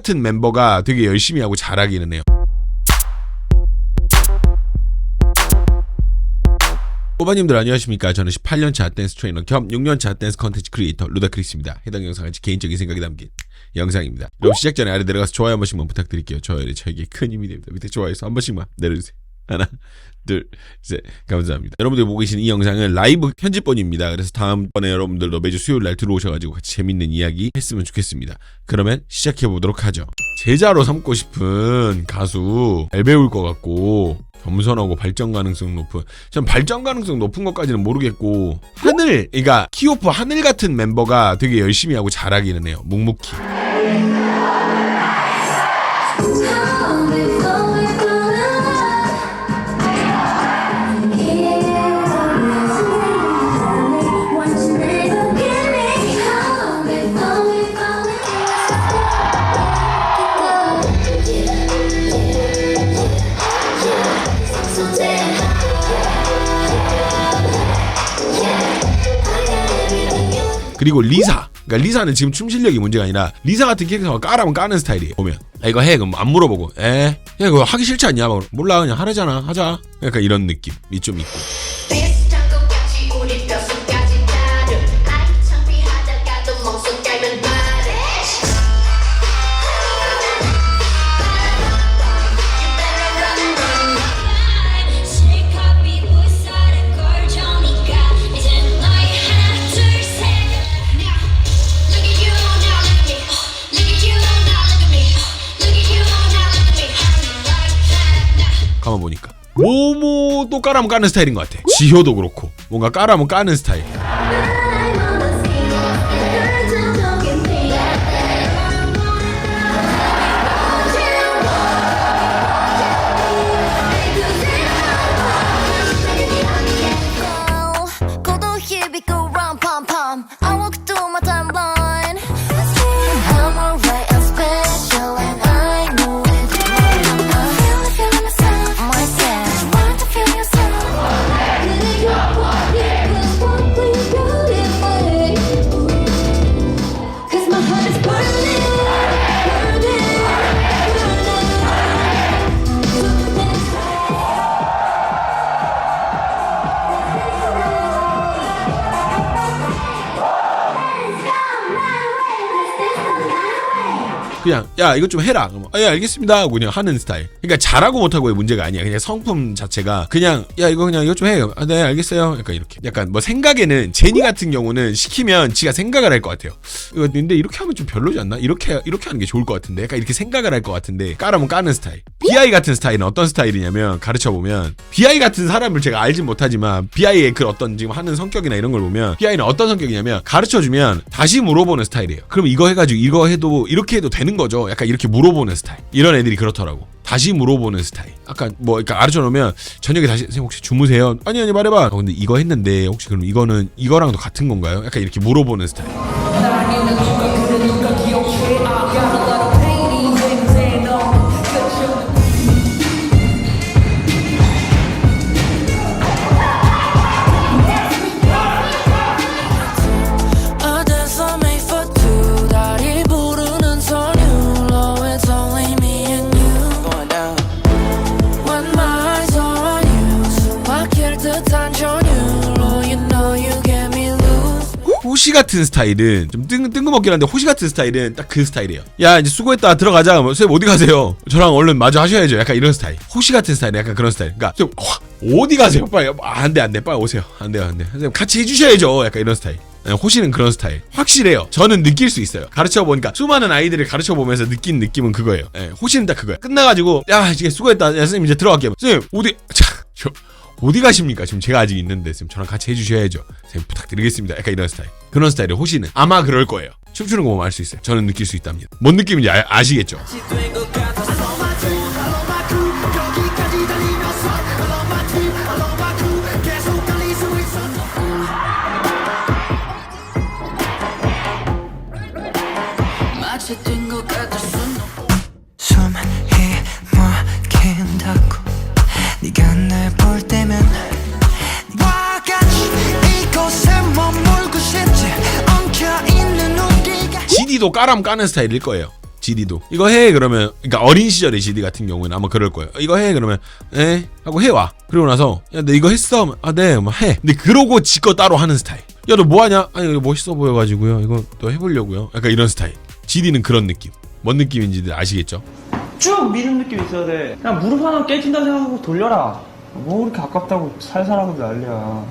같은 멤버가 되게 열심히 하고 잘하기는 해요. 꼬바님들 안녕하십니까? 저는 18년차 댄스 트레이너 겸 6년차 댄스 컨텐츠 크리에이터 루다크리스입니다. 해당 영상은 제 개인적인 생각이 담긴 영상입니다. 여러분 시작 전에 아래 내려가서 좋아요 한 번씩만 부탁드릴게요. 저에게 큰 힘이 됩니다. 밑에 좋아요해서 한 번씩만 내려주세요 하나 둘 셋. 감사합니다. 여러분들 보고 계신 이 영상은 라이브 편집본입니다. 그래서 다음번에 여러분들도 매주 수요일 날 들어오셔가지고 같이 재밌는 이야기 했으면 좋겠습니다. 그러면 시작해 보도록 하죠. 제자로 삼고 싶은 가수 잘 배울 것 같고 겸손하고 발전 가능성 높은 전 발전 가능성 높은 것까지는 모르겠고 하늘 그러니까 키오프 하늘 같은 멤버가 되게 열심히 하고 잘하기는 해요. 묵묵히 그리고 리사. 그러니까 리사는 지금 춤 실력이 문제가 아니라 리사 같은 캐릭터가 까라면 까는 스타일이에요 보면. 아, 이거 해. 그럼 안 물어보고. 에? 야, 이거 하기 싫지 않냐? 막 몰라. 그냥 하라잖아. 하자. 약간 이런 느낌이 좀 있고 가만 보니까. 모모도 까라면 까는 스타일인 것 같아. 지효도 그렇고. 뭔가 까라면 까는 스타일 그냥 야 이것 좀 해라. 그러면 아, 예 알겠습니다. 하고 그냥 하는 스타일. 그러니까 잘하고 못하고의 문제가 아니야. 그냥 성품 자체가 그냥 야 이거 그냥 이것 좀 해요. 아, 네 알겠어요. 약간 이렇게. 약간 뭐 생각에는 제니 같은 경우는 시키면 지가 생각을 할 것 같아요. 이거 근데 이렇게 하면 좀 별로지 않나? 이렇게 이렇게 하는 게 좋을 것 같은데. 약간 이렇게 생각을 할 것 같은데. 까라면 까는 스타일. BI 같은 스타일은 어떤 스타일이냐면 가르쳐 보면 BI 같은 사람을 제가 알진 못하지만 BI의 그 어떤 지금 하는 성격이나 이런 걸 보면 BI는 어떤 성격이냐면 가르쳐 주면 다시 물어보는 스타일이에요. 그럼 이거 해가지고 이거 해도 이렇게 해도 되는 거죠. 약간 이렇게 물어보는 스타일. 이런 애들이 그렇더라고. 다시 물어보는 스타일. 아까 뭐 그러니까 가르쳐 놓으면 저녁에 다시 선생님 혹시 주무세요? 아니 아니 말해봐. 어, 근데 이거 했는데 혹시 그럼 이거는 이거랑도 같은 건가요? 약간 이렇게 물어보는 스타일. 호시 같은 스타일은 좀 뜬, 뜬금없긴 한데 호시 같은 스타일은 딱 그 스타일이에요. 야 이제 수고했다 들어가자. 뭐, 선생님 어디 가세요? 저랑 얼른 마주 하셔야죠. 약간 이런 스타일. 호시 같은 스타일 약간 그런 스타일. 그러니까 좀 와, 어디 가세요? 빨리 아, 안돼 안돼 빨리 오세요. 안 돼요 안 돼. 선생님 같이 해주셔야죠. 약간 이런 스타일. 네, 호시는 그런 스타일. 확실해요. 저는 느낄 수 있어요. 가르쳐 보니까 수많은 아이들을 가르쳐 보면서 느낀 느낌은 그거예요. 네, 호시는 딱 그거야. 끝나가지고 야 이제 수고했다. 야, 선생님 이제 들어갈게요. 선생님 어디 자, 저, 어디 가십니까? 지금 제가 아직 있는데 지금 저랑 같이 해주셔야죠. 선생님 부탁드리겠습니다. 약간 이런 스타일. 그런 스타일의 호시는 아마 그럴 거예요. 춤추는 거 보면 알 수 있어요. 저는 느낄 수 있답니다. 뭔 느낌인지 아, 아시겠죠? GD도 까람 까는 스타일일 거예요. GD도 이거 해 그러면 그러니까 어린 시절의 GD 같은 경우에는 아마 그럴 거예요. 이거 해 그러면 에 하고 해와. 그러고 나서 야너 이거 했어? 아네 뭐 해. 근데 그러고 지거 따로 하는 스타일. 야 너 뭐 하냐? 아니 이거 멋있어 보여가지고요. 이거 또 해보려고요. 약간 이런 스타일. GD는 그런 느낌. 뭔 느낌인지들 아시겠죠? 쭉 미는 느낌 있어야 돼. 그냥 무릎 하나 깨진다 생각하고 돌려라. 뭐 그렇게 아깝다고 살살하고 난리야.